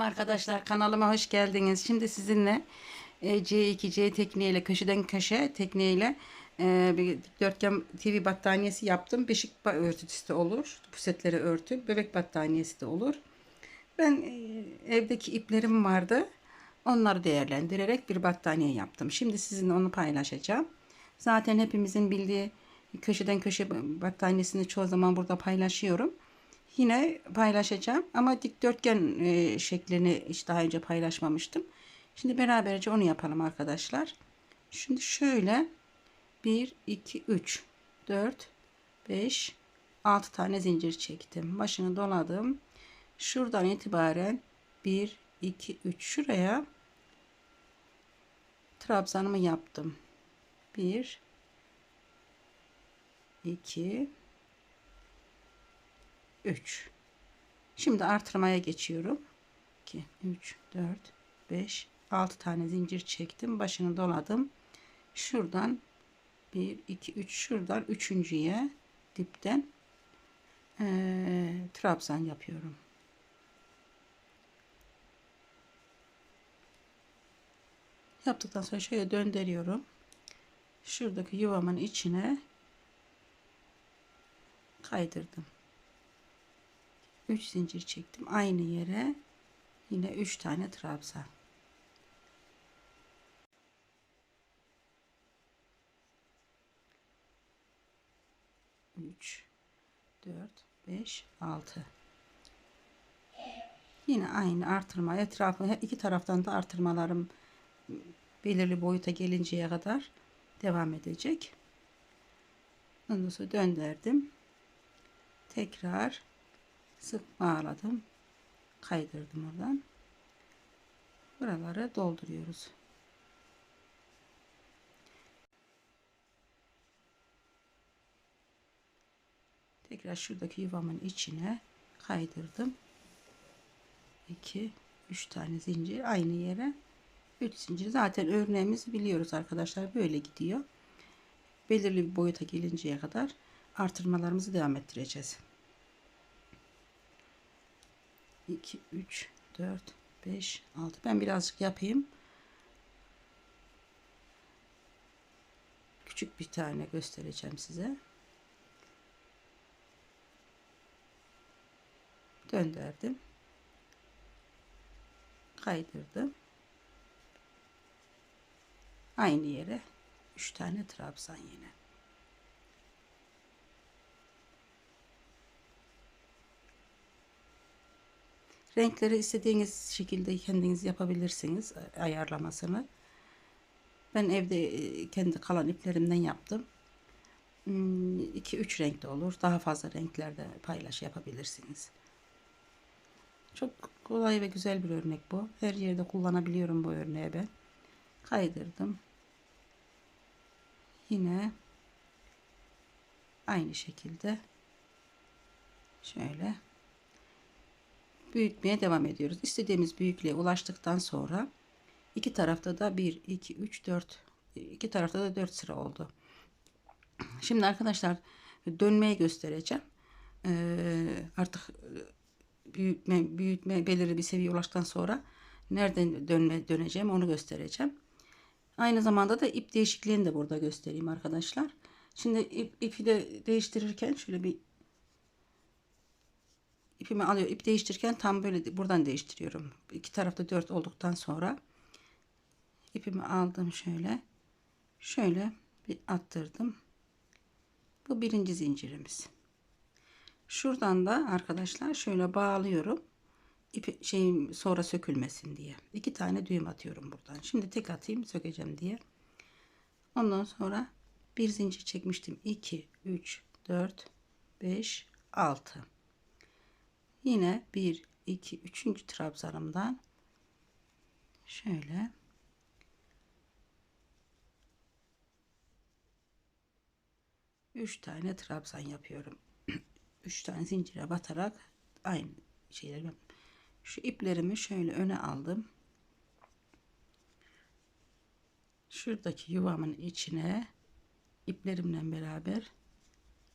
Arkadaşlar kanalıma hoş geldiniz. Şimdi sizinle e, C2C tekniğiyle köşeden köşe tekniğiyle e, bir dikdörtgen TV battaniyesi yaptım. Beşik örtüsü de olur. Pusetleri örtü. Bebek battaniyesi de olur. Ben e, evdeki iplerim vardı. Onları değerlendirerek bir battaniye yaptım. Şimdi sizinle onu paylaşacağım. Zaten hepimizin bildiği köşeden köşe battaniyesini çoğu zaman burada paylaşıyorum. Yine paylaşacağım ama dikdörtgen e, şeklini hiç daha önce paylaşmamıştım. Şimdi beraberce onu yapalım arkadaşlar. Şimdi şöyle 1, 2, 3, 4, 5, 6 tane zincir çektim. Başını doladım. Şuradan itibaren 1, 2, 3 şuraya trabzanımı yaptım. 1, 2, 3. Şimdi artırmaya geçiyorum. 2, 3, 4, 5, 6 tane zincir çektim. Başını doladım. Şuradan 1, 2, 3 şuradan üçüncüye dipten ee, trabzan yapıyorum. Yaptıktan sonra şöyle döndürüyorum. Şuradaki yuvamın içine kaydırdım. 3 zincir çektim. Aynı yere yine 3 tane trabzan. Üç dört beş altı. Yine aynı artırma. Etrafı iki taraftan da artırmalarım belirli boyuta gelinceye kadar devam edecek. Ondan sonra döndürdüm. Tekrar sık bağladım. Kaydırdım oradan. Buraları dolduruyoruz. Tekrar şuradaki yuvamın içine kaydırdım. 2 3 tane zincir aynı yere. 3 zincir. Zaten örneğimizi biliyoruz arkadaşlar. Böyle gidiyor. Belirli bir boyuta gelinceye kadar artırmalarımızı devam ettireceğiz 2 3 4 5 6 ben birazcık yapayım. Küçük bir tane göstereceğim size. Döndürdüm. Kaydırdım. Aynı yere 3 tane trabzan yine Renkleri istediğiniz şekilde kendiniz yapabilirsiniz ayarlamasını. Ben evde e, kendi kalan iplerimden yaptım. 2-3 renkte olur. Daha fazla renklerde paylaş yapabilirsiniz. Çok kolay ve güzel bir örnek bu. Her yerde kullanabiliyorum bu örneği ben. Kaydırdım. Yine aynı şekilde şöyle büyütmeye devam ediyoruz. İstediğimiz büyüklüğe ulaştıktan sonra iki tarafta da 1 2 3 4 iki tarafta da 4 sıra oldu. Şimdi arkadaşlar dönmeyi göstereceğim. Ee, artık büyütme büyütme belirli bir seviyeye ulaştıktan sonra nereden dönme döneceğim onu göstereceğim. Aynı zamanda da ip değişikliğini de burada göstereyim arkadaşlar. Şimdi ip, ipi de değiştirirken şöyle bir ipimi alıyor. İp değiştirirken tam böyle buradan değiştiriyorum. İki tarafta dört olduktan sonra ipimi aldım şöyle. Şöyle bir attırdım. Bu birinci zincirimiz. Şuradan da arkadaşlar şöyle bağlıyorum. İpi şeyim sonra sökülmesin diye. iki tane düğüm atıyorum buradan. Şimdi tek atayım sökeceğim diye. Ondan sonra bir zincir çekmiştim. 2 3 4 5 6 yine 1 2 3. trabzanımdan şöyle üç tane trabzan yapıyorum. üç tane zincire batarak aynı şeyleri. Şu iplerimi şöyle öne aldım. Şuradaki yuvamın içine iplerimle beraber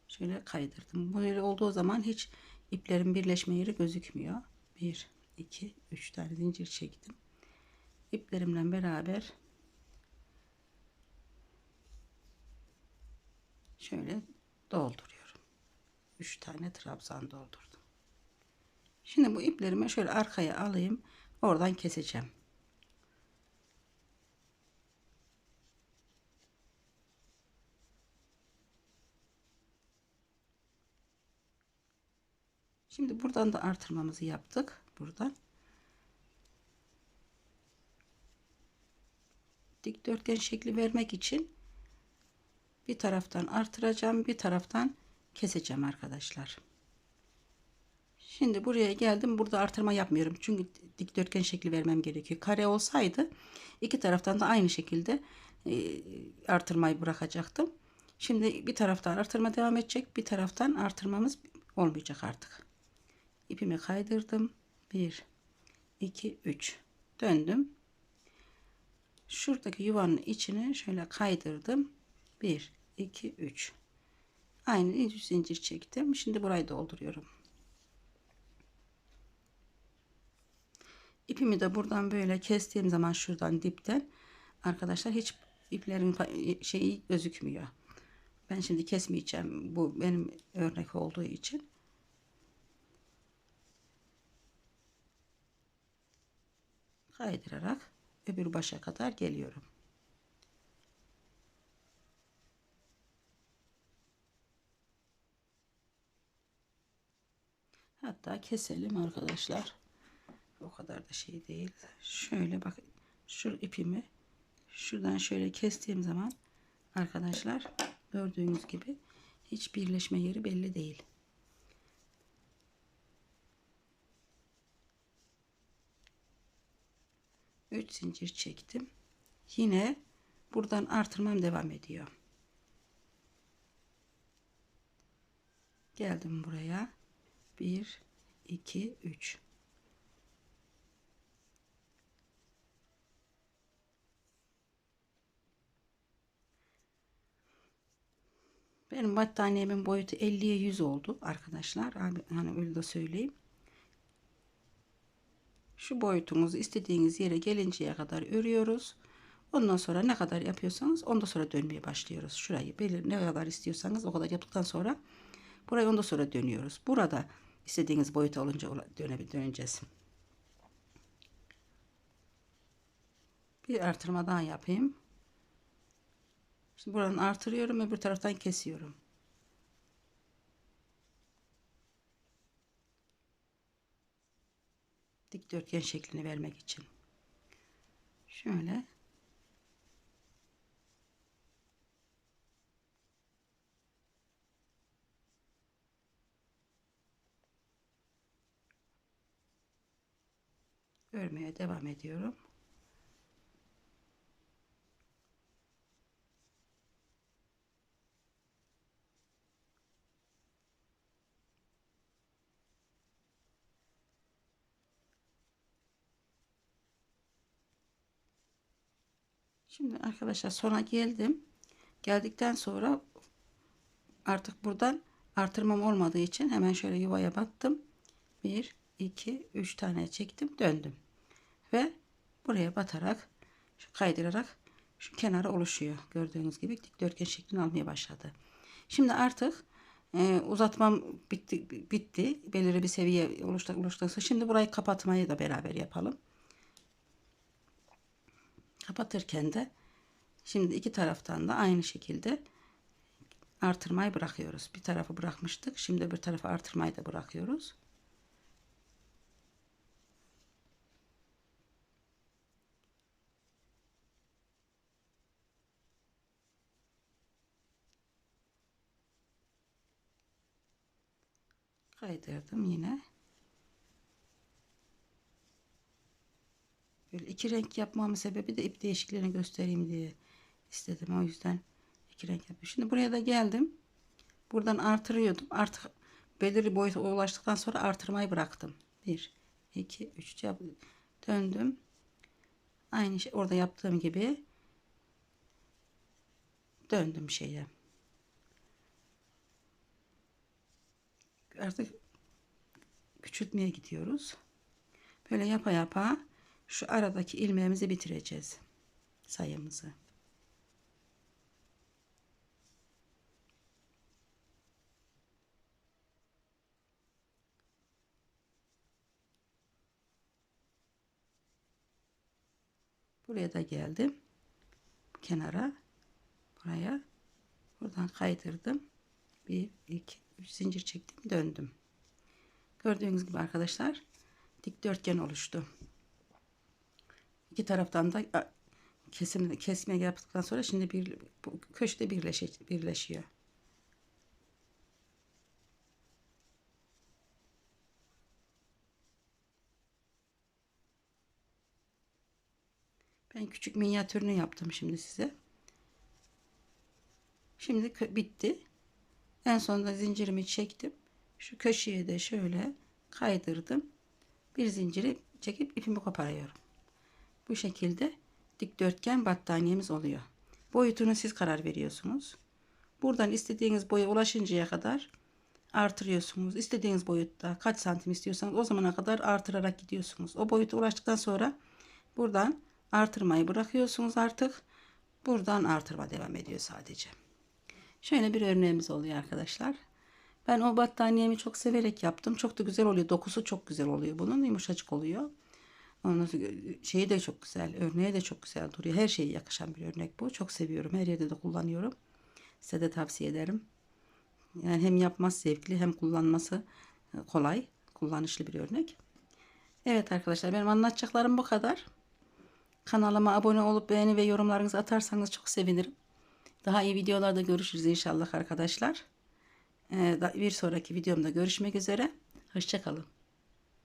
şöyle kaydırdım. Böyle olduğu zaman hiç iplerin birleşme yeri gözükmüyor. 1 2 3 tane zincir çektim. İplerimle beraber şöyle dolduruyorum. 3 tane trabzan doldurdum. Şimdi bu iplerimi şöyle arkaya alayım. Oradan keseceğim. Şimdi buradan da artırmamızı yaptık. Buradan. Dikdörtgen şekli vermek için bir taraftan artıracağım, bir taraftan keseceğim arkadaşlar. Şimdi buraya geldim. Burada artırma yapmıyorum. Çünkü dikdörtgen şekli vermem gerekiyor. Kare olsaydı iki taraftan da aynı şekilde e, artırmayı bırakacaktım. Şimdi bir taraftan artırma devam edecek. Bir taraftan artırmamız olmayacak artık. İpimi kaydırdım. 1 2 3 döndüm. Şuradaki yuvanın içine şöyle kaydırdım. 1 2 3 aynı üç zincir çektim. Şimdi burayı dolduruyorum. İpimi de buradan böyle kestiğim zaman şuradan dipten arkadaşlar hiç iplerin şeyi gözükmüyor. Ben şimdi kesmeyeceğim. Bu benim örnek olduğu için. Kaydırarak öbür başa kadar geliyorum. Hatta keselim arkadaşlar. O kadar da şey değil. Şöyle bak şu ipimi şuradan şöyle kestiğim zaman arkadaşlar gördüğünüz gibi hiç birleşme yeri belli değil. Üç zincir çektim. Yine buradan artırmam devam ediyor. Geldim buraya. 1 2 3 Benim battaniyemin boyutu 50'ye 100 oldu arkadaşlar. Abi, hani öyle de söyleyeyim. Şu boyutumuzu istediğiniz yere gelinceye kadar örüyoruz. Ondan sonra ne kadar yapıyorsanız ondan sonra dönmeye başlıyoruz. Şurayı belir ne kadar istiyorsanız o kadar yaptıktan sonra burayı ondan sonra dönüyoruz. Burada istediğiniz boyuta olunca döne döneceğiz. Bir artırma daha yapayım. Şimdi buranın artırıyorum öbür taraftan kesiyorum. Dikdörtgen şeklini vermek için. Şöyle örmeye devam ediyorum. Şimdi arkadaşlar sona geldim. Geldikten sonra artık buradan artırmam olmadığı için hemen şöyle yuvaya battım. 1 2 3 tane çektim, döndüm. Ve buraya batarak kaydırarak şu kenarı oluşuyor. Gördüğünüz gibi dikdörtgen şeklini almaya başladı. Şimdi artık e, uzatmam bitti bitti. Belirli bir seviye oluştu, oluştuysa şimdi burayı kapatmayı da beraber yapalım. Kapatırken de şimdi iki taraftan da aynı şekilde artırmayı bırakıyoruz. Bir tarafı bırakmıştık. Şimdi bir tarafı artırmayı da bırakıyoruz. kaydırdım yine. Böyle iki renk yapmamın sebebi de ip değişikliğini göstereyim diye istedim. O yüzden iki renk yapıyorum. Şimdi buraya da geldim. Buradan artırıyordum. Artık belirli boyuta ulaştıktan sonra artırmayı bıraktım. 1, 2, 3 döndüm. Aynı şey orada yaptığım gibi döndüm şeye. Artık küçültmeye gidiyoruz. Böyle yapa yapa şu aradaki ilmeğimizi bitireceğiz. Sayımızı. Buraya da geldim. Kenara. Buraya. Buradan kaydırdım. Bir, iki, üç zincir çektim. Döndüm. Gördüğünüz gibi arkadaşlar dikdörtgen oluştu. İki taraftan da kesim kesme yaptıktan sonra şimdi bir bu köşede birleşe, birleşiyor. Ben küçük minyatürünü yaptım şimdi size. Şimdi bitti. En sonunda zincirimi çektim. Şu köşeye de şöyle kaydırdım. Bir zinciri çekip ipimi koparıyorum. Bu şekilde dikdörtgen battaniyemiz oluyor. Boyutunu siz karar veriyorsunuz. Buradan istediğiniz boya ulaşıncaya kadar artırıyorsunuz. İstediğiniz boyutta kaç santim istiyorsanız o zamana kadar artırarak gidiyorsunuz. O boyuta ulaştıktan sonra buradan artırmayı bırakıyorsunuz artık. Buradan artırma devam ediyor sadece. Şöyle bir örneğimiz oluyor arkadaşlar. Ben o battaniyemi çok severek yaptım. Çok da güzel oluyor. Dokusu çok güzel oluyor bunun. Yumuşacık oluyor. Ondan sonra şeyi de çok güzel. Örneği de çok güzel duruyor. Her şeye yakışan bir örnek bu. Çok seviyorum. Her yerde de kullanıyorum. Size de tavsiye ederim. Yani hem yapması zevkli hem kullanması kolay. Kullanışlı bir örnek. Evet arkadaşlar benim anlatacaklarım bu kadar. Kanalıma abone olup beğeni ve yorumlarınızı atarsanız çok sevinirim. Daha iyi videolarda görüşürüz inşallah arkadaşlar. Da- bir sonraki videomda görüşmek üzere. Hoşçakalın.